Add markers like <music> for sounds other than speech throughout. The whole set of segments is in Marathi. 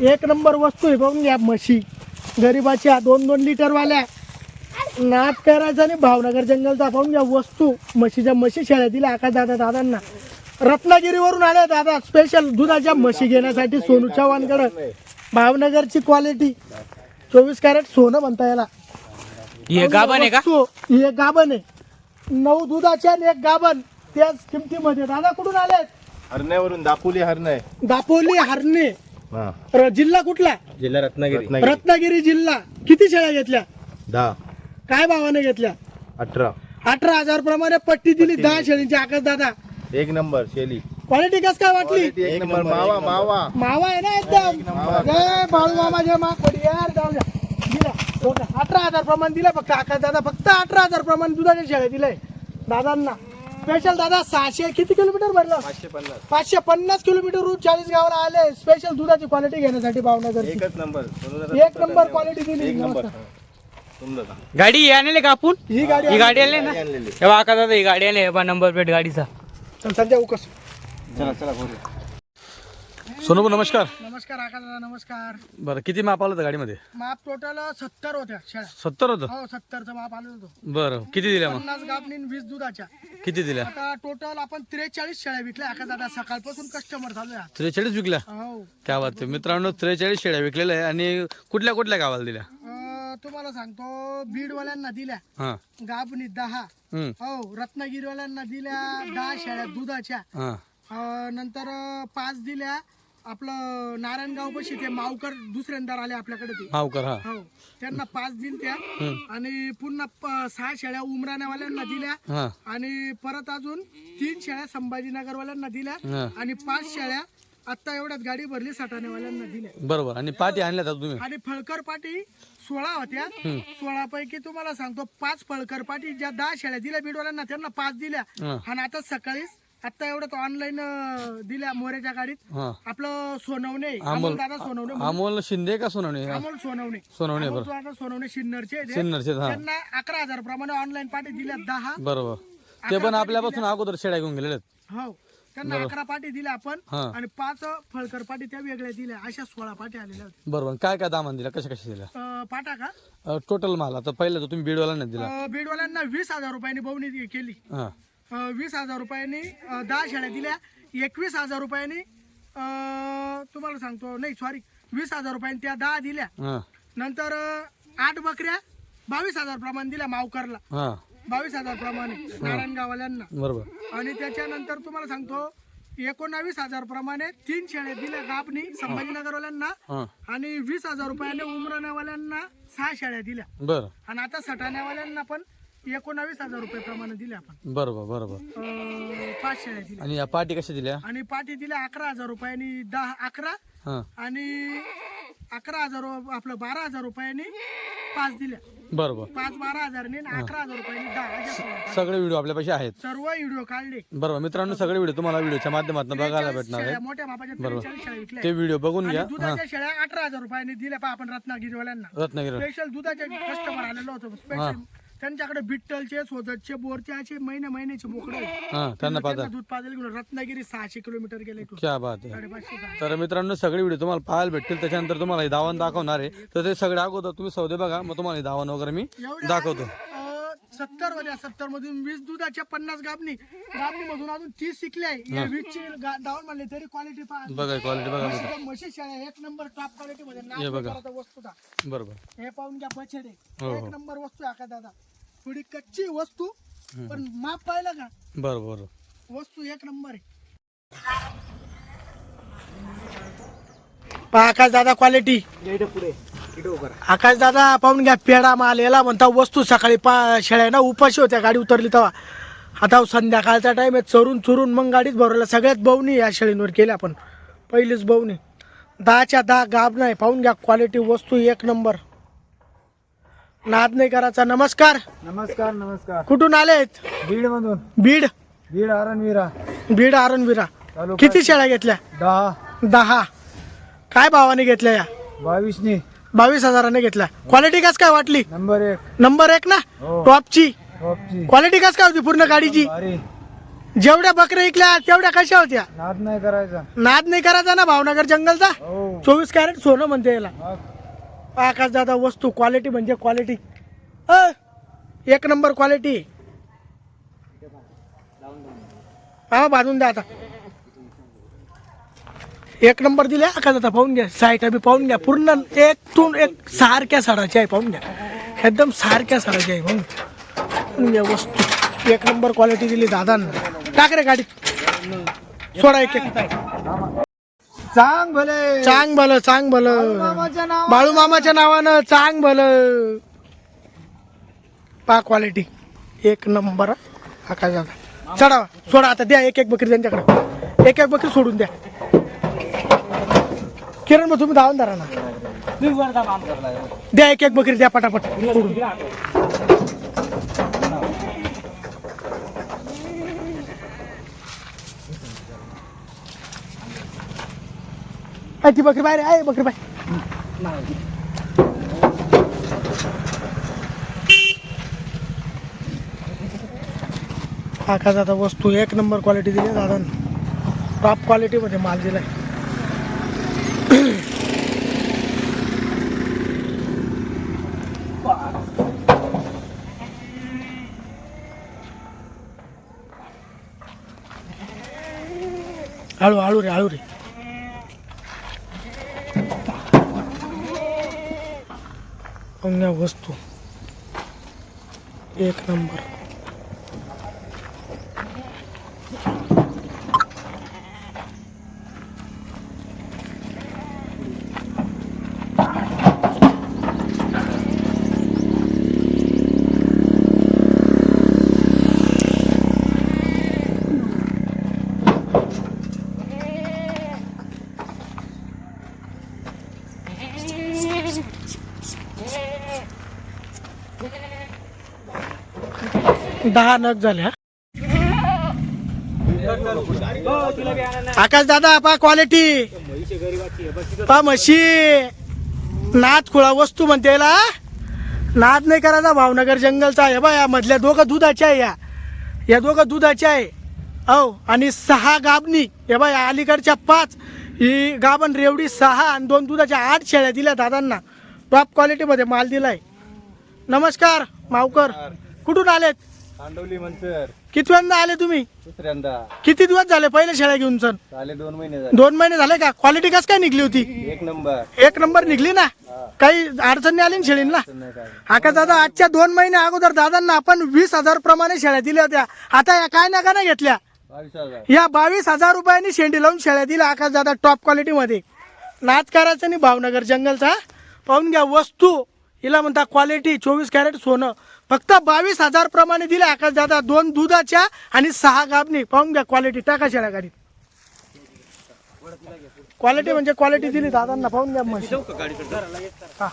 एक नंबर वस्तू आहे बघून घ्या म्हशी. गरिबाच्या दोन दोन लिटरवाल्या. नाद करायचा आणि भावनगर जंगलचा पाहून घ्या वस्तू. म्हशीच्या म्हशी शेळ्या दिल्या आकाश दादा दादांना. रत्नागिरीवरून आले दादा स्पेशल दुधाच्या म्हशी घेण्यासाठी सोनू चव्हाणकडं. भावनगरची क्वालिटी चोवीस कॅरेट सोनं म्हणता याला. हे गाभण आहे का? वस्तू, ही गाभण आहे. नऊ दुधाच्या आणि एक गाभण. त्याच किमतीमध्ये. दादा कुठून आले हरण्यावरून दापोली हरणे. दापोली हरणे. हा र- जिल्हा कुठला? जिल्हा रत्नागिरी. रत्नागिरी. जिल्हा. किती शेळ्या घेतल्या? दहा. काय भावाने घेतल्या? अठरा. अठरा हजार प्रमाणे पट्टी दिली दहा शेळींची आकाश दादा. एक नंबर शेली. क्वालिटी कस काय वाटली? एक नंबर मावा मावा. मावा आहे ना एकदम. जय बाळू मामा जय मा यार जाऊ द्या. दिला. अठरा हजार प्रमाण दिलं फक्त आकाश दादा. फक्त अठरा हजार प्रमाण दुधाच्या शेळ्या दिलंय. दादांना. स्पेशल दादा सहाशे किती किलोमीटर भरलं? पाचशे पन्नास. पाचशे पन्नास किलोमीटर चाळीस गावाला आले स्पेशल दुधाची क्वालिटी घेण्यासाठी भावनगरची. एकच नंबर एक नंबर क्वालिटी दिली. एक नंबर समजा गाडी आणले का आपण? ही गाडी ही गाडी आणली. ना? आणलेली. हे बघा दादा ही गाडी आणली. हे बघा नंबर प्लेट गाडीचा. चल सध्या उकस. चला चला बोलू सोनू नमस्कार. नमस्कार आकाश दादा नमस्कार. बरं किती माप आलं होतं गाडीमध्ये? माप टोटल सत्तर होत्या शेळ्या. सत्तर होतं? हो सत्तरचं माप आलं होतं. बरं किती दिल्या मग? पन्नास गाबनी वीस दुधाच्या. किती दिल्या? आता टोटल आपण त्रेचाळीस शेळ्या विकल्या. आकाश दादा सकाळपासून कस्टमर आहे त्रेचाळीस विकल्या? हो. त्या बात मित्रांनो त्रेचाळीस शेळ्या विकलेल्या आहे आणि कुठल्या कुठल्या गावाला दिल्या? अं, तुम्हाला सांगतो बीडवाल्यांना दिल्या. हां. गाबनी दहा. हम्म, हो रत्नागिरीवाल्यांना दिल्या दहा शेळ्या दुधाच्या. हां. अं, नंतर अं, पाच दिल्या. आपलं नारायणगाव पशी ते मावकर दुसऱ्यांदा आले आपल्याकडे ते. मावकर हा. हो. त्यांना पाच दिल त्या. आणि पुन्हा प- सहा शेळ्या उमराण्यावाल्यांना दिल्या. हां. आणि परत अजून तीन शेळ्या संभाजीनगरवाल्यांना दिल्या. हां. आणि पाच शेळ्या आता एवढ्यात गाडी भरली सटाणेवाल्यांना दिल्या. बरोबर. आणि पाठी आणल्या तुम्ही? आणि फळकर पाटी सोळा होत्या. सोळा पैकी तुम्हाला सांगतो पाच फळकर पाटी ज्या दहा शेळ्या दिल्या बीडवाल्यांना त्यांना पाच दिल्या. हां. आणि आता सकाळीच आता एवढं ऑनलाईन दिल्या मोऱ्याच्या गाडीत. हां. आपलं सोनवणे अमोल. दादा सोनवणे. अमोल शिंदे का सोनवणे? अमोल सोनवणे. सोनवणे अमोल दादा सोनवणे शिन्नरचे आहेत. हे. सिन्नरचे हा. त्यांना अकरा हजार प्रमाणे ऑनलाईन पाठी दिल्या दहा. बरोबर. ते पण आपल्यापासून अगोदर शेळ्या घेऊन गेलेले आहेत. हो. त्यांना अकरा पाठी दिल्या आपण हां. आणि पाच फळकर पाठी त्या वेगळ्या दिल्या. अशा सोळा पाठी आलेल्या होत्या. बरोबर. काय काय दामान दिल्या कशा कशा अं, पाटा का? टोटल माल. आता पहिलं तर तुम्ही बीडवाला दिला. अं, बीडवाल्यांना वीस हजार रुपयांनी दि- केली. हां. वीस हजार रुपयांनी दहा शेळ्या दिल्या एकवीस हजार रुपयांनी तुम्हाला सांगतो नाही सॉरी वीस हजार रुपयांनी त्या दहा दिल्या. नंतर आठ बकऱ्या बावीस हजार प्रमाणे दिल्या मावकरला. हां. बावीस हजार प्रमाणे नारायणगाववाल्यांना. बरोबर. आणि त्याच्यानंतर तुम्हाला सांगतो एकोणावीस हजार प्रमाणे तीन शेळ्या दिल्या गाबनी संभाजीनगरवाल्यांना हां. आणि वीस हजार रुपयाने उमराण्यावाल्यांना सहा शेळ्या दिल्या. बरं. आणि आता सटाण्यावाल्यांना पण एकोणावीस हजार रुपये प्रमाणे दिले आपण. बरोबर बरोबर. अं, पाच शेळ्या दिल्या आणि या कशा दिल्या? आणि पाठी दिल्या अकरा हजार रुपयांनी दहा अकरा. हां. आणि अकरा हजार रु- आपलं बारा हजार रुपयांनी पाच दिल्या. बरोबर. पाच बारा हजारनी आणि अकरा हजार रुपयांनी दहा. अशा. सगळे व्हिडिओ आपल्यापाशी आहेत. सर्व व्हिडिओ काढले. बरोबर मित्रांनो सगळे व्हिडिओ तुम्हाला व्हिडिओच्या माध्यमातून बघायला भेटणार आहे शेळ्या मोठ्या त्रेचाळीस शेळ्या विकल्या ते व्हिडिओ बघून आणि घ्या. दुधाच्या शेळ्या अठरा हजार रुपयांनी दिल्या पहा आपण रत्नागिरीवाल्यांना. रत्नागिरी. स्पेशल दुधाचे कस्टमर आलेलो होतो. स्पेशल त्यांच्याकडे बिट्टलचे सोजतचे बोरचे असे महिने महिन्याचे बोकडे. हां त्यांना पाहता. दूध पाजायला गेलो रत्नागिरी सहाशे किलोमीटर गेले इथून. क्या बात आहे. साडेपाचशे सहा. तर मित्रांनो सगळे व्हिडिओ तुम्हाला पाहायला भेटतील. त्याच्यानंतर तुम्हाला हे दावण दाखवणार आहे. तर ते सगळे अगोदर तुम्ही सौदे बघा. मग तुम्हाला हे दावण वगैरे मी एवढ्या, दाखवतो. सत्तर होत्या सत्तर मधून वीस दुधाच्या पन्नास गाबणी. गाबणी मधून अजून तीस शिकले आहे. वीस ची दावण म्हणले तरी क्वालिटी पहा. बघा क्वालिटी बघा म्हशी शेळ्या एक नंबर टॉप क्वालिटी मध्ये नाव हे बघा. वस्तू दा. बरोबर. हे पाहून घ्या बछडे हो, एक नंबर वस्तू आहे का दादा. थोडी कच्ची वस्तू पण माप पाहिलं का? बरोबर बरोबर वस्तू एक नंबर आहे. आकाश दादा क्वालिटी आकाश दादा पाहून घ्या पेडा माल याला म्हणता वस्तू सकाळी पा शेळ्या ना उपाशी होत्या गाडी उतरली तेव्हा. आता संध्याकाळचा टाइम आहे चरून चुरून मग गाडीत भरवल्या. सगळ्यात बवणी या शेळींवर केली आपण. पहिलीच बवणी दहाच्या दहा गाब नाही पाहून घ्या क्वालिटी वस्तू एक नंबर. नाद नाही करायचा नमस्कार. नमस्कार नमस्कार. कुठून आलेत? बीड मधून बीड? बीड आरणवीरा. बीड आरणविरा. तालुका किती शेळ्या घेतल्या? दहा. दहा. काय भावाने घेतल्या या? बावीसनी. बावीस हजाराने घेतल्या. क्वालिटी कस काय वाटली? नंबर एक. नंबर एक ना? हो. टॉपची टॉपची क्वालिटी कस काय होती पूर्ण गाडीची? भारी. जेवढ्या बकऱ्या इकल्या तेवढ्या कशा होत्या? नाद नाही करायचा. नाद नाही करायचा ना भावनगर जंगलचा? हो. चोवीस कॅरेट सोनं म्हणते याला. मग. आकाश दादा वस्तू क्वालिटी म्हणजे क्वालिटी अ एक नंबर क्वालिटी हा बांधून द्या आता. एक नंबर दिले आकाश दादा पाहून घ्या. साईट बी पाहून घ्या. पूर्ण एक तून एक सारख्या साडाची आहे पाहून घ्या. एकदम सारख्या साडाची आहे म्हणून घ्या. पाहून घ्या वस्तू. एक नंबर क्वालिटी दिली दादांना. टाक रे गाडीत सोडा एक एक. चांग भले. चांग भलं चांग भलं. मामाच्या नाव बाळू मामाच्या नावानं चांग भलं. पा क्वालिटी एक नंबर. आकाश दादा चढा सोडा आता द्या एक एक बकरी त्यांच्याकडे. एक एक बकरी सोडून द्या. किरण मग तुम्ही धावून धरा ना. द्या एक एक बकरी द्या पटापट. सोडून. आहे ती बकरी बाहेर आहे बकरी बाहेर आका आता वस्तू एक नंबर क्वालिटी दिली दादा टॉप क्वालिटीमध्ये माल दिलाय. हळू हळू रे हळू रे. अन्य वस्तू एक नंबर दहा नग झाले हा आकाश दादा पा क्वालिटी पा म्हशी. नाद खुळा वस्तू म्हणते नाद नाही करायचा भावनगर जंगलचा आहे बा या मधल्या दोघं दुधाच्या आहे या. या दोघं दुधाच्या आहे. हो आणि सहा गाबणी हे बा या अलीकडच्या पाच. ही गाबन रेवडी सहा आणि दोन दुधाच्या आठ शेळ्या दिल्या दादांना. टॉप क्वालिटीमध्ये माल दिलाय. नमस्कार मावकर. कुठून आलेत? कांडवली मंचर. कितव्यांदा आले तुम्ही? दुसऱ्यांदा. किती दिवस झाले पहिले शेळ्या घेऊन सर? झाले दोन महिने झाले. दोन महिने झाले का? क्वालिटी कस काय निघली होती? एक नंबर. एक नंबर निघली ना? काही अडचणी आली ना शेळींना? नाही काय. आका दादा आजच्या दोन महिने अगोदर दादांना आपण वीस हजार प्रमाणे शेळ्या दिल्या होत्या. आता या काय नका नाही घेतल्या? बावीस हजार. या बावीस हजार रुपयांनी शेंडी लावून शेळ्या दिल्या आकाश दादा टॉप क्वालिटीमध्ये नाच करायचं नाही भावनगर जंगलचा. पाहून घ्या वस्तू हिला म्हणता क्वालिटी चोवीस कॅरेट सोनं. फक्त बावीस हजार प्रमाणे दिले. आकाश दादा दोन दुधाच्या आणि सहा गाबणी पाहून घ्या क्वालिटी टाका शेळ्या गाडीत क्वालिटी म्हणजे क्वालिटी दिली दादांना. पाहून. हा.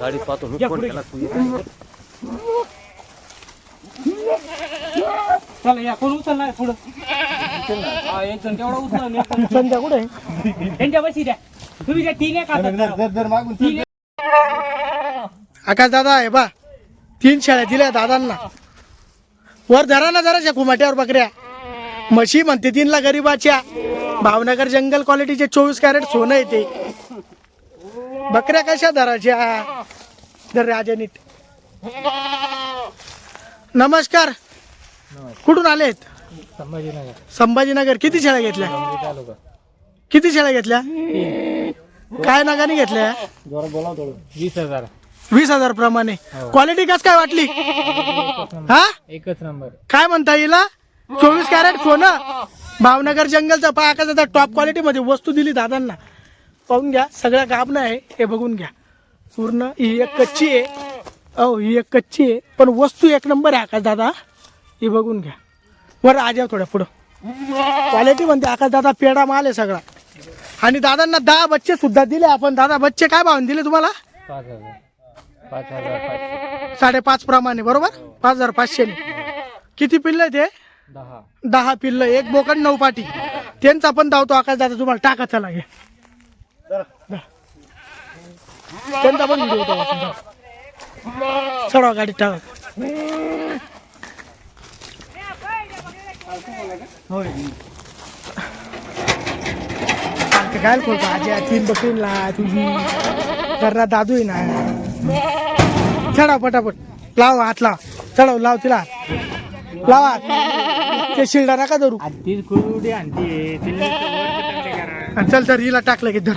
गाडी पाहतो. मी फोन केला चला या. कोण उचलणार पुढं? हा, एक जण तेवढा उचला आणि एक जण- संध्या कुठे आहे? त्यांच्या बशी द्या. तुम्ही त्या तीन एक हातात धरा. जर जर मागून तीन आकाश दादा आहे बा तीन शेळ्या दिल्या दादांना. वर धरा ना जरा कुमाट्यावर बकऱ्या. म्हशी म्हणते तीनला गरीबाच्या. भावनगर जंगल क्वालिटीचे चोवीस कॅरेट सोनं येते बकऱ्या कशा धराच्या धर राजा नीट नमस्कार. कुठून आलेत? संभाजीनगर. संभाजीनगर. किती शेळ्या घेतल्या? तालुका. किती शेळ्या घेतल्या? काय नगाने घेतल्या? थोडं. वीस हजार. वीस हजार प्रमाणे. क्वालिटी कस काय वाटली? हा? एकच नंबर. काय म्हणता येईल हा? चोवीस कॅरेट सोनं? भावनगर जंगलचा पाकाचा टॉप क्वालिटी मध्ये वस्तू दिली दादांना. पाहून घ्या सगळ्या गाबणं आहे हे बघून घ्या. पूर्ण ही एक कच्ची आहे. अहो ही एक कच्ची आहे. पण वस्तू एक नंबर आहे आकाश दादा. ही बघून घ्या. वर आजा थोड्या पुढं. क्वालिटी म्हणते आकाश दादा पेडा माल आहे सगळा. आणि दादांना दहा बच्चे सुद्धा दिले. आपण दादा बच्चे काय भावून दिले तुम्हाला? पाच हजार पाच हजार पाचशे. साडेपाच प्रमाणे बरोबर? पाच हजार पाचशे किती पिल्ल आहे ते दहा. दहा पिल्ल एक बोकड नऊ पाटी. त्यांचा पण धावतो आकाश दादा तुम्हाला टाका चला घे. त्यांचा पण व्हिडिओ होता. चढवा गाडीत टाका. काय खोलतो आजी तीन बकरीला तुझी. घरला दादू आहे ना. चढाव पटापट. लाव हात लाव. चढाव लाव तिला लाव हात. ते शिल्डा नका धरू. आणि आणते. चल तर हिला टाकलं की धर.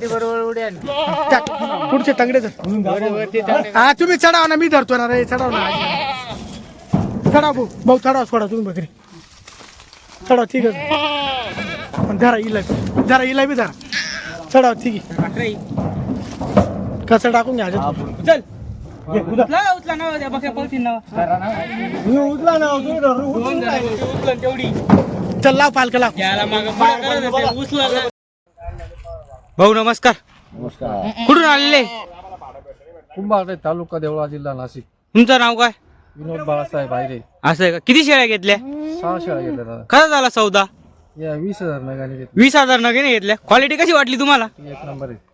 ती बरोबर उडी आणते. टाक. पुढचे तंगडे धर. वर- वरती टाकते हा तुम्ही चढाव ना मी धरतो ना रे. चढाव ना. चढाव भाऊ. भाऊ चढाव सोडा तुम्ही बकरी. चढाव ठीक आहे. पण धरा इला धरा इला बी धरा. चढाव ठीक आहे. कसं टाकून घ्या. चल. उचला उचला ना त्या पळतील ना. उचला ना उचला तेवढी. चल लाव याला मागं. भाऊ नमस्कार. कुठून आलेले? कुंभारटे तालुका देवळा जिल्हा नाशिक. तुमचं नाव काय? विनोद बाळासाहेब आयरे. असं आहे का? किती शेळ्या घेतल्या? सहा शेळ्या घेतल्या दादा. कसा झाला सौदा? या वीस हजार नगाने घेतली वीस हजार नगे घेतल्या. क्वालिटी कशी वाटली तुम्हाला? एक नंबर आहे.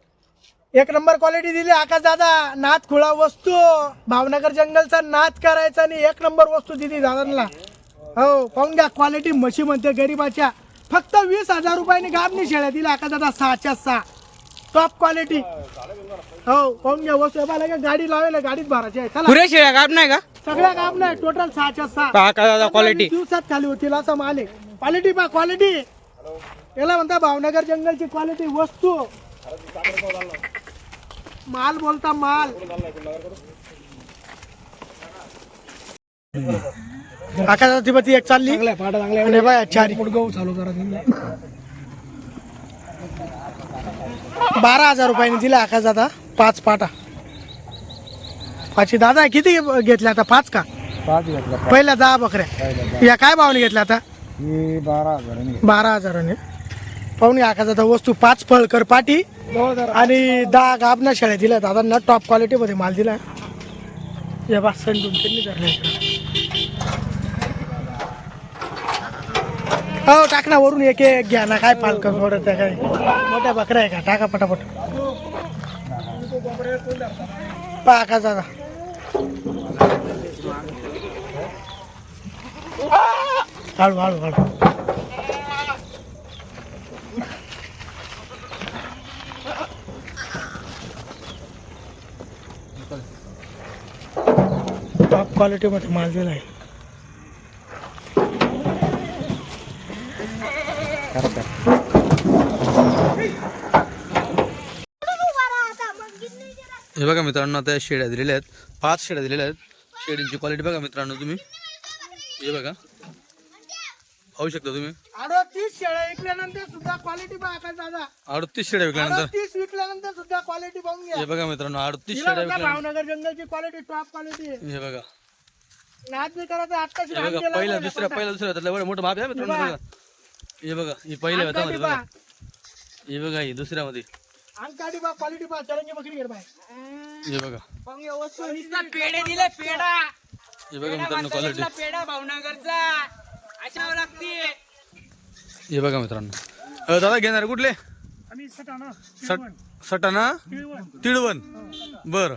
एक नंबर क्वालिटी दिली. आकाश दादा नाथ खुळा वस्तू. भावनगर जंगलचा नाच करायचा आणि एक नंबर वस्तू दिली दादांना. हो पाहून घ्या क्वालिटी म्हशी म्हणते गरीबाच्या. फक्त वीस हजार रुपयाने गाबनी शेळ्या दिल्या. आकाश दादा सहाच्या सहा. टॉप क्वालिटी हो पाहून घ्या वस्तू. का गाडी लावायला गाडीत भरायची आहे. चला. पुरे शेळ्या गाब नाही का? सगळ्या गाब नाही. टोटल सहाच्या सहा. दादा क्वालिटी दिवसात खाली होतील असं माल आहे. क्वालिटी पा क्वालिटी याला म्हणता भावनगर जंगलची क्वालिटी वस्तू. माल बोलता माल. आकाशात ती बत्ती एक चालली. आणि बाय चारी. गहू चालू करा बारा हजार रुपयाने दिला आकाश दादा पाच पाटा. पाचशे दादा किती घेतल्या आता? पाच का? पाच घेतला पहिल्या दहा बकऱ्या. या काय भावाने घेतल्या आता? बारा हजार बारा हजाराने. पाहून घ्या आकाशात वस्तू पाच फळकर पाटी आणि दहा गाबना शेळ्या दिल्या दादांना टॉप क्वालिटीमध्ये माल दिला. या बा सण हो टाक ना वरून एक एक घ्या ना काय पालक सोडत आहे काय. मोठ्या बकऱ्या आहे का? टाका पटापट. पहा आकाश दादा हळू हळू हळू. टॉप क्वालिटीमध्ये माल दिला आहे. हे बघा मित्रांनो आता या शेड्या दिलेल्या आहेत. पाच शेड्या दिलेल्या आहेत. शेडींची क्वालिटी बघा मित्रांनो तुम्ही. हे बघा. पाहू शकता तुम्ही. अडतीस शेळ्या विकल्यानंतर सुद्धा क्वालिटी दादा. अडतीस शेड्या विकल्यानंतर. अडतीस विकल्यानंतर सुद्धा क्वालिटी पाहून घ्या. हे बघा मित्रांनो अडतीस विकल्यानंतर. भावनगर जंगलची क्वालिटी टॉप क्वालिटी आहे. हे बघा. नाच नाही करायचं आत्ताची हे बघा पहिला दुसऱ्या पहिला दुसऱ्या त्यातलं एवढं मोठं माप आहे मित्रांनो बघा. हे बघा ही बघा. हे बघा ही दुसऱ्यामध्ये. अंगकाठी पहा क्वालिटी पहा चरंगी बकरी घेर बाय हे बघा. पेढे दिले पेढा. हे बघा मित्रांनो क्वालिटी पेढा भावनगरचा. अशा लागते हे बघा मित्रांनो. अ, दादा घेणार कुठले? आम्ही सटाणा सट सटाणा? तिळवण. बर.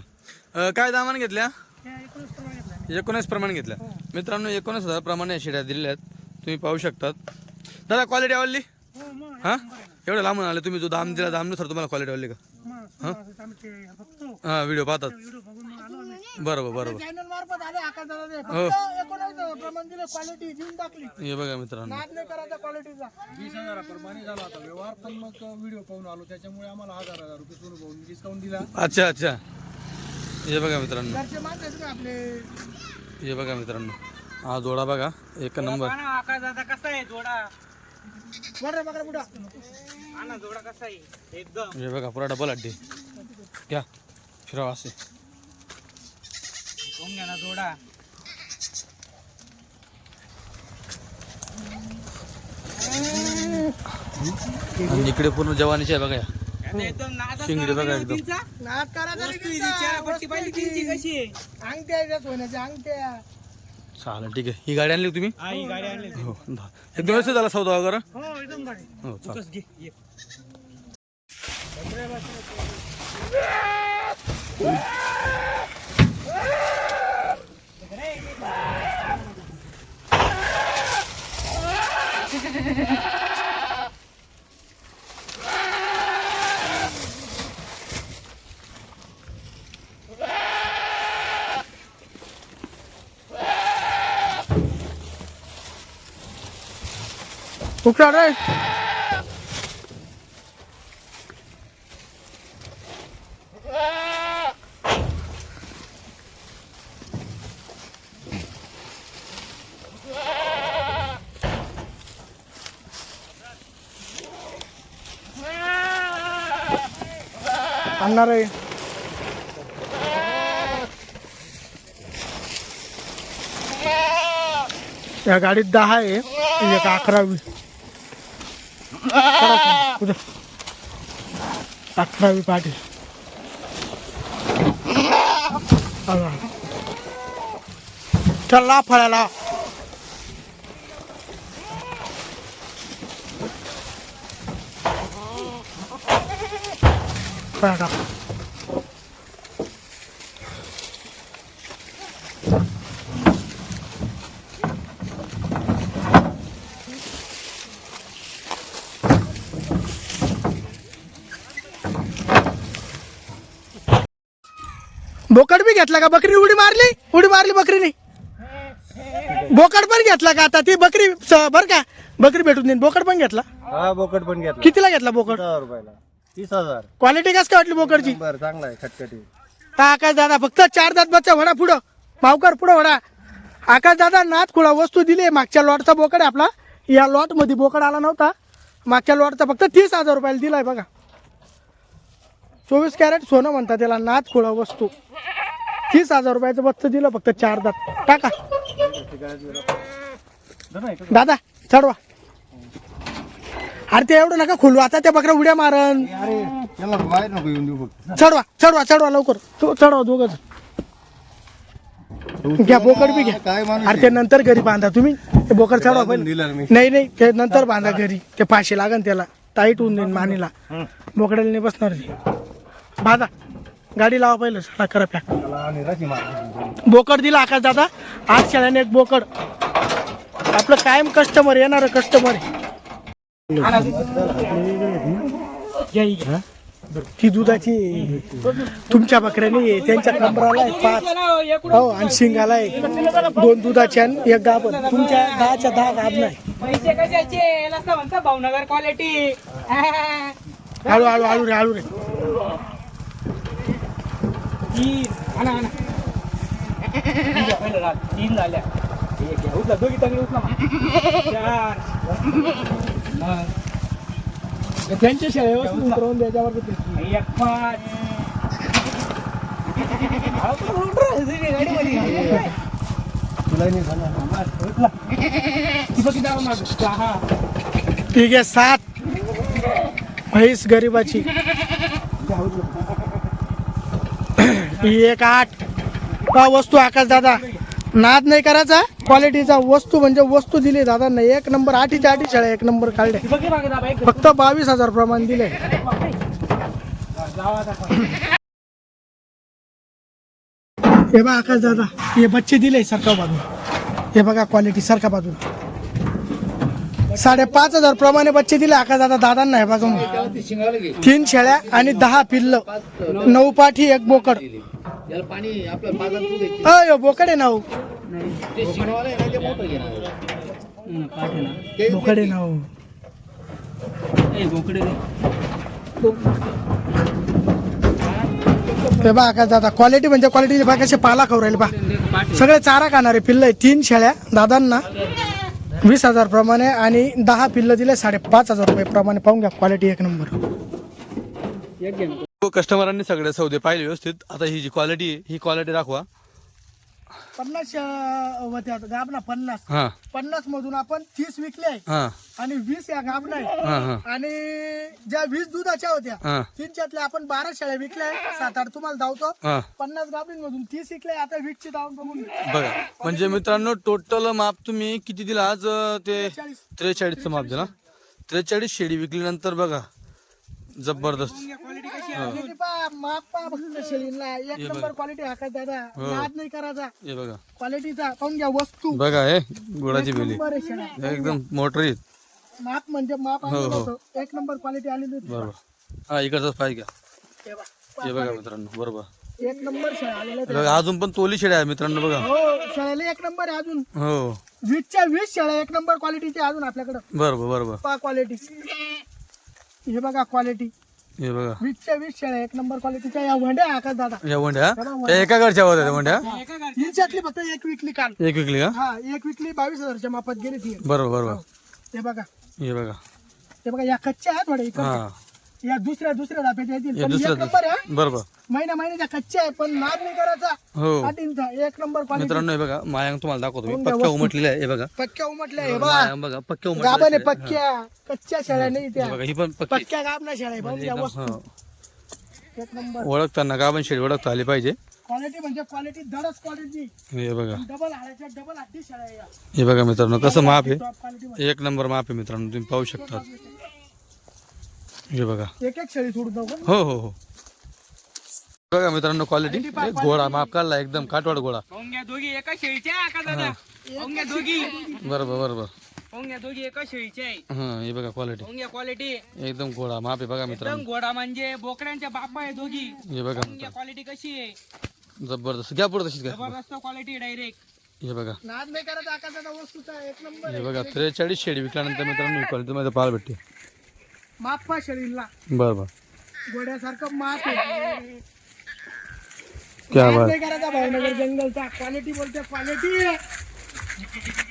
काय दामान घेतल्या? एकोणीस प्रमाणे घेतल्या मित्रांनो एकोणीस हजार प्रमाणे शेड्या दिलेल्या आहेत. तुम्ही पाहू शकतात. दादा क्वालिटी आवडली? हा? एवढं लांबून आले तुम्ही जो दाम दिला दामनुसार तुम्हाला क्वालिटी आवडली का? हा? व्हिडिओ पाहतात. बरोबर बरोबर. हो. प्रमाण हे बघा मित्रांनो. अच्छा अच्छा. हे बघा मित्रांनो. घरचे माणसं आहेत ना आपले? हे बघा मित्रांनो. हा जोडा बघा एक नंबर. आकाश दादा कसा आहे जोडा? बरं बघा बुडा हा ना जोडा कसा आहे? एकदम. हे बघा पुरा डबल अड्डी घ्या फिरावा असे. कोण घ्या ना जोडा. आणि इकडे पूर्ण जवानीचे आहे बघा नाद शिंगडी बघा एकदम? नाच करायचा ही अंगठ्या सोन्याच्या अंगठ्या. चालेल ठीक आहे. ही गाडी आणली तुम्ही? हा ही गाडी आणली हो धा- एकदम व्यवस्थित झाला सौदा वगैरे? हो हो चालेल. घे <laughs> ये. कुठला रे? आणणार आहे. या गाडीत दहा आहे. एक अकरावी. कुठं? अकरावी पाटील आला. चल ला फळाला. फळा टाक. बोकड बी घेतला का बकरी उडी मारली? उडी मारली बकरीने. बोकड पण घेतला का आता? ती बकरी बर का? बकरी भेटून देईन. बोकड पण घेतला? हा बोकड पण घेतला. कितीला घेतला बोकड? रुपयाला. तीस हजार. क्वालिटी कस काय वाटली बोकडची? बरं चांगला आहे खटखटी. आकाश दादा फक्त चार दात बच्चा वडा पुढं. मावकर पुढं वडा. आकाश दादा नाथ खुळा वस्तू दिली मागच्या लॉटचा बोकड आहे आपला. या लॉटमध्ये बोकड आला नव्हता. मागच्या लॉटचा फक्त तीस हजार रुपयाला दिलाय बघा. चोवीस कॅरेट सोनं म्हणतात त्याला नाथ खुळा वस्तू. तीस हजार रुपयाचं बच्चं दिलं फक्त चार दात. टाका. दादा चढवा. अरे ते एवढं नका खोलू आता त्या बकऱ्या उड्या मारन. अरे याला बाहेर नको येऊन देऊ फक्त चढवा चढवा चढवा लवकर. तो चढवा दोघच घ्या बोकड बी घ्या. काय माणूस अरे ते नंतर घरी बांधा तुम्ही. ते बोकड चढवा अजून पहिले. दिलं मी. नाही नाही ते नंतर बांधा घरी. ते फाशी लागन त्याला. टाईट होऊन देईन मानीला. बोकडाला नाही बसणार ती. बांधा. गाडी लावा पहिलं सडा करा पॅक बोकड दिला आकाश दादा. आठ शाळ्याने एक बोकड. आपलं कायम कस्टमर येणार कस्टमर ती दुधाची तुमच्या बकऱ्याने त्यांच्या कमराला आहे पाच. हो आणि शिंगाला आहे. दोन दुधाचे आणि एक गाभ तुमच्या दहाच्या दहा गाभ नाही भावनगर क्वालिटी हळू हळू हळू रे हळू रे. तीन. आणा आणा. तीन. तीन झाल्या. एक घ्या. उचला दोघी चांगली उचला. चार. मग. त्यांच्या शाळेवर उतरवून द्यायच्यावर. एक पाच. ठीक आहे सात. म्हैस गरीबाची. एक आठ. का वस्तू आकाश दादा? नाद नाही करायचा? क्वालिटीचा वस्तू म्हणजे वस्तू दिली दादा नाही एक नंबर आठीच्या आठी शाळा एक नंबर काढले. फक्त बावीस हजार प्रमाण दिले. हे बघा आकाश दादा हे बच्चे दिले सरका बाजू हे बघा क्वालिटी सरका बाजू साडेपाच हजार प्रमाणे बच्चे दिले. आकाश दादा दादांना आहे बघा. मग. तीन शेळ्या आणि दहा पिल्ल. नऊ पाठी एक बोकड. अय बोकड आहे ना हो. बोकड आहे ना हो. हे. बघा आकाश दादा क्वालिटी म्हणजे क्वालिटी बघा कसे पाला खाऊ राहील बा सगळे चारा खाणारे पिल्ल आहे. तीन शेळ्या दादांना. वीस हजार प्रमाणे आणि दहा पिल्ल दिले साडेपाच हजार रुपये प्रमाणे. पाहून घ्या क्वालिटी एक नंबर. कस्टमरांनी सगळे सौदे पाहिले व्यवस्थित. आता ही जी क्वालिटी ही क्वालिटी दाखवा. पन्नास अं, होत्या गाबना पन्नास. हा. पन्नास मधून आपण तीस विकले आहे हा. आणि वीस या गाबना आहे हा हा. आणि ज्या वीस दुधाच्या होत्या तीनच्यातल्या आपण बारा शेळ्या विकल्या आहे. सात आठ तुम्हाला धावतो. हा. पन्नास गाबीन मधून तीस विकले आता वीसची धावून बघून. बघा. म्हणजे मित्रांनो टोटल माप तुम्ही किती दिला? आज अं, ते चाळीस त्रेचाळीसचं माप दिला. त्रेचाळीस शेळी विकल्यानंतर बघा. जबरदस्त. क्वालिटी कशी आहे? माप पहा फक्त शेळींना एक नंबर क्वालिटी हाकात दादा? नाद नाही करायचा. हे बघा. क्वालिटीचा पाहून घ्या वस्तू. बघा हे गुळाची बेली. नंबर आहे शेळ्या. एकदम मोटरीत माप म्हणजे माप आणलेलं होतं. एक नंबर क्वालिटी आलेली होती. बरोबर. हा इकडचाच पाहिजे घ्या. हे बघा मित्रांनो बरोबर. एक नंबर शेळ्या आलेल्या हे बघा अजून पण तोली शेळ्या आहे मित्रांनो बघा. हो शेळ्याला एक नंबर आहे अजून. हो. वीसच्या वीस शेळ्या एक नंबर क्वालिटीचे अजून आपल्याकडं. बरोबर बरोबर. पा क्वालिटी हे बघा क्वालिटी हे बघा. वीसच्या वीस शेळ्या एक नंबर क्वालिटीच्या या वंड्या आकाश दादा? या वंड्या? त्या एका घरच्या होत्या त्या वंड्या? इंच्यातली फक्त एक विकली काल. एक विकली का? हा एक विकली बावीस हजारच्या मापात गेली ती. बरोबर बरोबर. हे. बघा. हे बघा. हे बघा या कच्च्या आहेत थोड्या इकडच्या. हा. या दुसऱ्या दुसऱ्या धाप्याच्या येतील. या पण दुसऱ्या एक नंबर आहे हा. बरोबर. महिन्या महिन्याच्या कच्च्या आहे पण नाद नाही करायचा. हो. एक नंबर मित्रांनो हे बघा मायांग तुम्हाला दाखवतो मी. पक्क्या? उमटलेल्या आहे हे बघा. पक्क्या उमटल्या हे बघा. मायांग बघा पक्क्या गाबाने उमटलेल्या आहे. पक्क्या. कच्च्या शेळ्या नाही हे त्या बघा ही पण पक्की. पक्क्या गाबना शेळ्या आहे. म्हणजे भाऊ या एकदम, वस्तू. हा. एक नंबर. ओळखताना गाभण शेळी ओळखता आली पाहिजे. क्वालिटी म्हणजे क्वालिटी दडच क्वालिटी हे बघा. डबल हाडाच्या डबल हड्डी शेळ्या आहे या. हे बघा मित्रांनो कसं माप आहे? टॉप क्वालिटी एक नंबर माप आहे मित्रांनो तुम्ही पाहू शकता. हे बघा. एक एक शेळी सोडून जाऊ हो हो हो. बघा मित्रांनो क्वालिटी घोडा माप काढला एकदम काटवाड घोडा ओंग्या दोघी एका शेळीच्या का दादा? ओंग्या दोघी. बरोबर बरोबर. ओंग्या दोघी एका शेळीच्या आहे. हा हे बघा क्वालिटी ओंग्या क्वालिटी एकदम घोडा माप आहे बघा एकदम मित्रांनो. घोडा म्हणजे बोकड्यांच्या बापा आहे दोघी. हे बघा ओंग्या मित्रांनो. क्वालिटी कशी आहे? ज़बरदस्त. घ्या पुढे तशीच घ्या. ज़बरदस्त क्वालिटी डायरेक्ट हे बघा. नाद नाही करत आकाशाचा वस्तूचा एक नंबर हे बघा त्रेचाळीस शेळी विकल्यानंतर मित्रांनो क्वालिटी मध्ये पाहायला भेटते. माप पा शेळीला बरं बरं. गोड्यासारखं माप आहे. क्या नाद बात. नाही करायचा भावनगर जंगलचा क्वालिटी बोलते क्वालिटी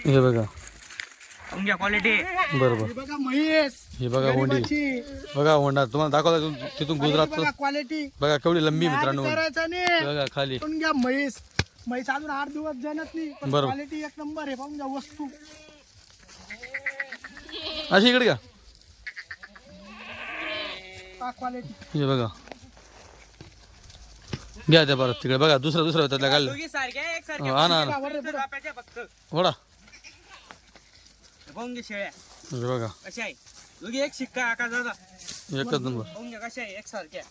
हे बघा. क्वालिटी बरोबर बघा महेश. हे बघा होंडी. गरीबाची. बघा होंडा. तुम्हाला दाखवला तिथून- तिथून Quality गुजरातचं. बघा क्वालिटी बघा केवढी लंबी मित्रांनो. करायचा नाही. बघा खाली. पण घ्या म्हैस म्हैस अजून आठ दिवस जनत नाही पण बरोबर. क्वालिटी एक नंबर आहे. पाहून घ्या वस्तू. अशी इकडे घ्या. का हे बघा. घ्या त्या परत तिकडे. बघा दुसरं दुसरं त्यातल्या काढलं दोघी सारख्या आहे, एक हो, हा ना हा ना. सारख्या बापाच्या फक्त. ओढा. ओंगे शेळ्या. हे बघा. एक शिक्का आका दादा. एकच नंबर. ओंग्या कशा आहे एक सारख्या.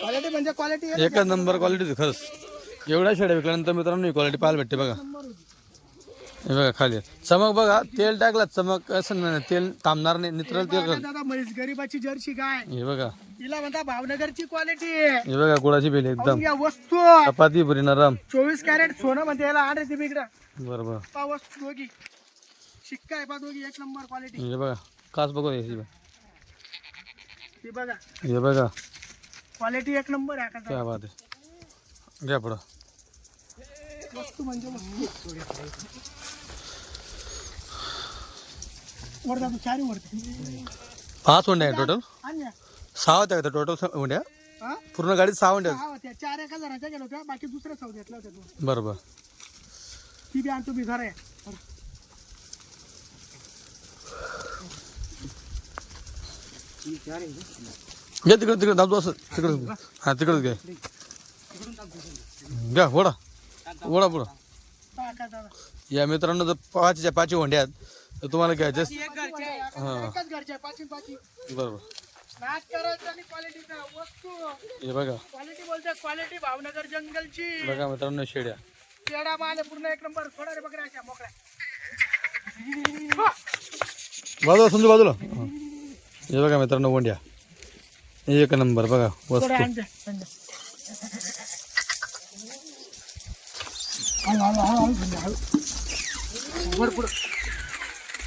क्वालिटी म्हणजे क्वालिटी एकच नंबर क्वालिटी खरंच. एवढ्या शेड्या विकल्यानंतर मित्रांनो ही क्वालिटी पाहायला भेटते बघा. हे बघा खाली. चमक बघा तेल टाकला चमक असं नाही तेल थांबणार नाही नित्रल तेल कर दादा म्हैस गरीबाची जर्सी गाय हे बघा. तिला म्हणता भावनगरची क्वालिटी हे बघा गुळाची बेली एकदम. वस्तू. चपाती पुरी नरम. चोवीस कॅरेट सोनं म्हणते याला आठ येते बिगडं बरोबर पा वस्तू दोघी. शिक्का आहे पा दोघी एक नंबर क्वालिटी हे बघा काच बघू हे बघा. ती बघा. हे बघा. क्वालिटी एक नंबर आहे क्या बात आहे. घ्या पुढं. वस्तू म्हणजे वस्तू. चारी वरती. पाच वंड्या आहे टोटल. सहा होत्या का टोटल वंड्या हा? पूर्ण गाडीत सहा होत्या. चार एका जणाच्या गेल्या होत्या बाकी दुसऱ्या चौद्यातल्या होत्या बरोबर. ती बी आणतो बी घर आहे. घ्या तिकडे तिकडे दाबतो असं तिकडे हा तिकडेच घ्या घ्या ओढा ओढा पुढं. या मित्रांनो जर पाचच्या वंड्या आहेत तुम्हाला घ्यायचे एक घरच्या आहे. हा। एकच घरचे आहे, पाचवी पाचवी बरोबर। नाच करायचं आणि क्वालिटीचा वस्तू हे। बघा। क्वालिटी बोलते क्वालिटी भावनगर जंगलची बघा मित्रांनो शेड्या. पेडा माल आहे, पूर्ण एक नंबर थोडा रे बकऱ्याच्या मोकळ्या. बाजूला समजू बाजूला? हा. हे बघा मित्रांनो वंड्या एक नंबर बघा थोडं वस्तू आणते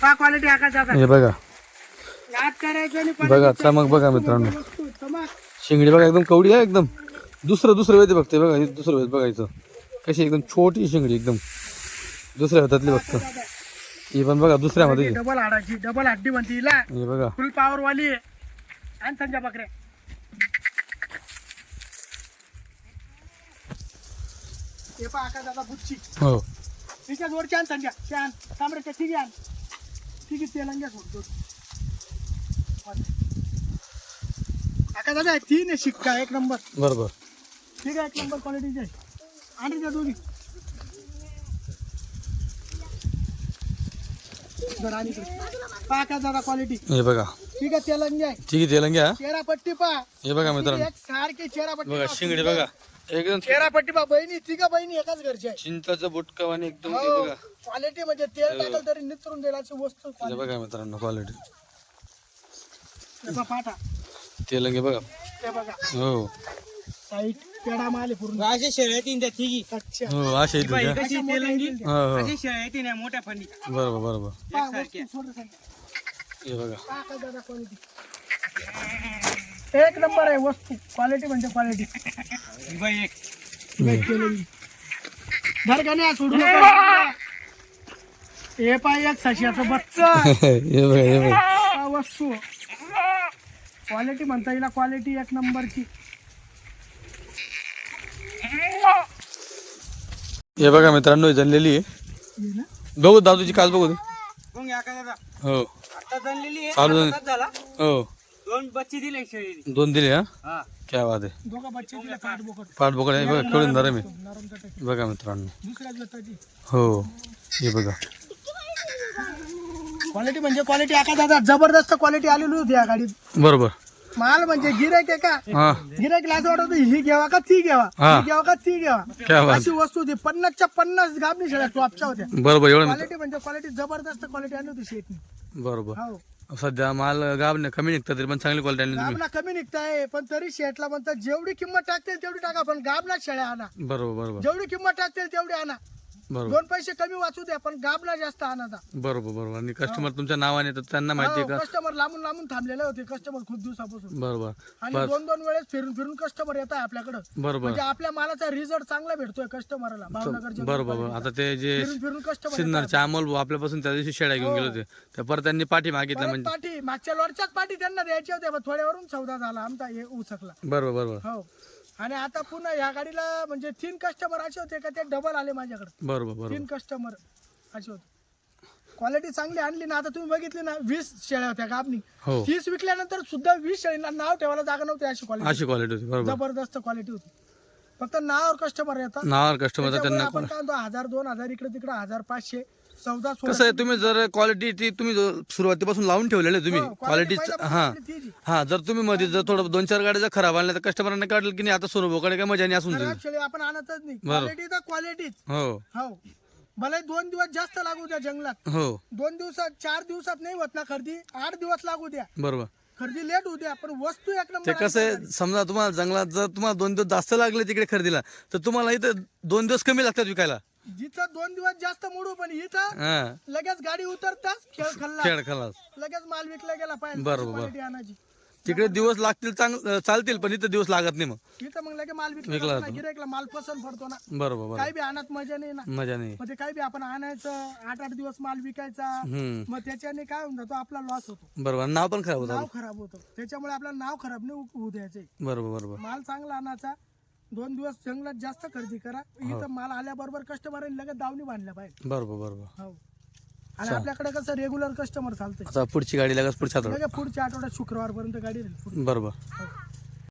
क्वालिटी आकाश हे बघा. नाच करायचं आणि बघा चमक बघा मित्रांनो. चमक शिंगडी बघा एकदम कवडी आहे एकदम. दुसरं दुसरं वेळ बघते बघा हे दुसरं वेळ बघायचं. कशी एकदम छोटी शिंगडी एकदम. दुसऱ्या हातातली बघतो ही पण बघा दुसऱ्यामध्ये आहे. डबल हाडाची डबल हड्डी म्हणते हिला. हे बघा. फुल पॉवर वाली आहे. आणि संजय बकरे. हे पहा आकाश दादा बुच्ची. हो. तिच्या जोडच्या आण संजय. आण तांबड्याच्या तिघी आण. तिघी तेलंग्या सोडतो आकाश दादा तीन आहे शिक्का एक नंबर. बरोबर. ठीक आहे एक नंबर क्वालिटीचे आहे आणि त्या दोन्ही. बरं आणि इकडे. पहा दादा क्वालिटी हे बघा. ठीक आहे तेलंगी आहे ठीक आहे तेलंग्या चेहरा पट्टी पहा. हे बघा मित्रांनो. एक सारखी चेहरा पट्टी बघा. शिंगडी बघा. एकदम चेहरा पट्टी पहा बहिणी तिघा बहिणी एकाच घरच्या आहे चिंचाचं बुटकं आणि एकदम ते हो बघा. क्वालिटी म्हणजे तेल टाकलं तरी नितरून देईल अशी वस्तू हे. बघा मित्रांनो क्वालिटी हे पाटा तेलंगे बघा. हे बघा. हो. साईट पेडा माल आहे पूर्ण. अशा शेळ्या तीन त्या तिघी. अच्छा. हो असे कशी तेलंगी? हो हो. अशा शेळ्या तीन मोठ्या फंडी बरोबर बरोबर पहा, वस्तू सोडून सांग. हे बघा. दादा. एक नंबर आहे वस्तू. क्वालिटी म्हणजे क्वालिटी बाई एक. धर का नाही सोडू नका. हे पाय एक सशियाचं बच्चा. <laughs> हे बघा हे बघा. हा वस्तू. क्वालिटी म्हणता येईल क्वालिटी एक नंबरची. हे बघा मित्रांनो ही जनलेली आहे? बघू दादूची काल बघू दे. हो. आता आहे चालू झाली. हो. दोन बच्चे दिले शेळीने दोन दिले हा? हा. क्या बात आहे. दोघं बच्चे बोकट. पाठ बघा हे बघा खेळून नरम आहे नरम कटाची बघा मित्रांनो. दुसऱ्याच गटाची. हो. हे बघा. क्वालिटी म्हणजे क्वालिटी आका दादा जबरदस्त क्वालिटी आलेली होती या गाडीत. बरोबर. माल म्हणजे गिरायक आहे का? हा. गिरायक लाज वाटत होती, ही घ्यावा का ती घ्यावा? हा. ही घ्यावा का ती घ्यावा? बात. अशी वस्तू होती पन्नासच्या पन्नास गाबणी शेळ्या टॉपच्या होत्या. बरोबर एवढं क्वालिटी म्हणजे क्वालिटी जबरदस्त क्वालिटी आणली होती शेटनी. बरोबर. हो. सध्या माल गाब नाही कमी निघतात तरी पण चांगली क्वालिटी आणली तुम्ही. गाबला कमी निघताय पण तरी शेटला म्हणतात जेवढी किंमत टाकतील तेवढी टाका पण गाबला शेळ्या आणा. बरोबर बरोबर. जेवढी किंमत टाकतील तेवढी आणा. बरोबर. दोन पैसे कमी वाचू द्या पण गाबला जास्त आणा बरोबर बरोबर. आणि कस्टमर तुमच्या नावाने तर त्यांना माहिती आहे का? कस्टमर लांबून लांबून थांबलेले होते कस्टमर खूप दिवसापासून. बरोबर. आणि बस. दोन दोन वेळेस फिरून फिरून कस्टमर येत आहे आपल्याकडं. बरोबर. म्हणजे आपल्या मालाचा रिझल्ट चांगला भेटतोय कस्टमरला भावनगरच्या बरोबर बरोबर. आता ते जे फिरून फिरून कस्टमर सिन्नरचे अमोल भाऊ आपल्यापासून त्या दिवशी शेळ्या घेऊन गेले होते. त्या परत त्यांनी पाठी मागितल्या म्हणजे पाठी मागच्या लॉटच्याच पाठी त्यांना द्यायची पण थोड्यावरून सौदा झाला आमचा हे उचकला बरोबर बरोबर. हो. आणि आता पुन्हा या गाडीला म्हणजे तीन कस्टमर असे होते का ते डबल आले माझ्याकडे. बरोबर बरोबर. तीन कस्टमर असे होते. क्वालिटी चांगली आणली ना आता तुम्ही बघितली ना वीस शेळ्या होत्या कापणी हो. तीस विकल्यानंतर सुद्धा वीस शेळीला नाव ठेवायला जागा नव्हती अशी क्वालिटी अशी क्वालिटी होती बरोबर. जबरदस्त क्वालिटी होती. फक्त नावावर कस्टमर येतात. नावावर त्याच्यामुळे त्यांना आपण काय म्हणतो हजार दोन हजार इकडे तिकडे हजार पाचशे चौदा कसं आहे तुम्ही जर क्वालिटी ती तुम्ही जो सुरुवातीपासून लावून ठेवलेले तुम्ही. हो, quality क्वालिटी पहिल्यापासून हा. आपली तीच आहे. हा जर तुम्ही मध्ये जर थोडं दोन चार गाड्या जर खराब आणल्या तर कस्टमरांना काढलं की नाही आता सोनूभाऊकडे काय मजा नाही असून शेळी आपण आणतच नाही. क्वालिटी तर क्वालिटीच हो. हो. भले दोन दिवस जास्त लागू द्या जंगलात. हो. दोन दिवसात चार दिवसात नाही होत ना खरेदी आठ दिवस लागू द्या. बरोबर. खरेदी लेट होऊ द्या पण वस्तू एक ते नंबर कसं आहे समजा तुम्हाला जंगलात जर तुम्हाला दोन दिवस जास्त लागले तिकडे खरेदीला तर तुम्हाला इथं दोन दिवस कमी लागतात विकायला. जिथं दोन दिवस जास्त मोडू पण इथं हा. लगेच गाडी उतरताच खेळ खाल्ला. खेळ खलास लगेच माल विकला गेला पाहिजे. बरोबर. आणायची. तिकडे दिवस लागतील चांग चालतील पण इथं दिवस लागत नाही मग. इथं मग लगे माल विकला विकला जातो. माल पसंत पडतो ना. बरोबर बरोबर. काही बी आणत मजा नाही ना. मजा नाही. मग ते काही बी आपण आणायचं आठ आठ दिवस माल विकायचा. हम्म. मग त्याच्याने काय होऊन जातो आपला लॉस होतो. बरोबर. नाव पण खराब नाव होतं खराब होतं. त्याच्यामुळे आपल्याला नाव खराब नाही होऊ द्यायचे बरोबर बरोबर. माल चांगला आणायचा दोन दिवस जंगलात जास्त खरेदी करा. इथं माल आल्याबरोबर कस्टमरने लगेच दावणी बांधल्या पाहिजे बरोबर बरोबर. हो. आणि आपल्याकडे कसं रेग्युलर कस्टमर चालतंय. आता पुढची गाडी लागत पुढच्या आठवड्यात. पुढच्या आठवड्यात शुक्रवारपर्यंत गाडी राहील. बरोबर. हो.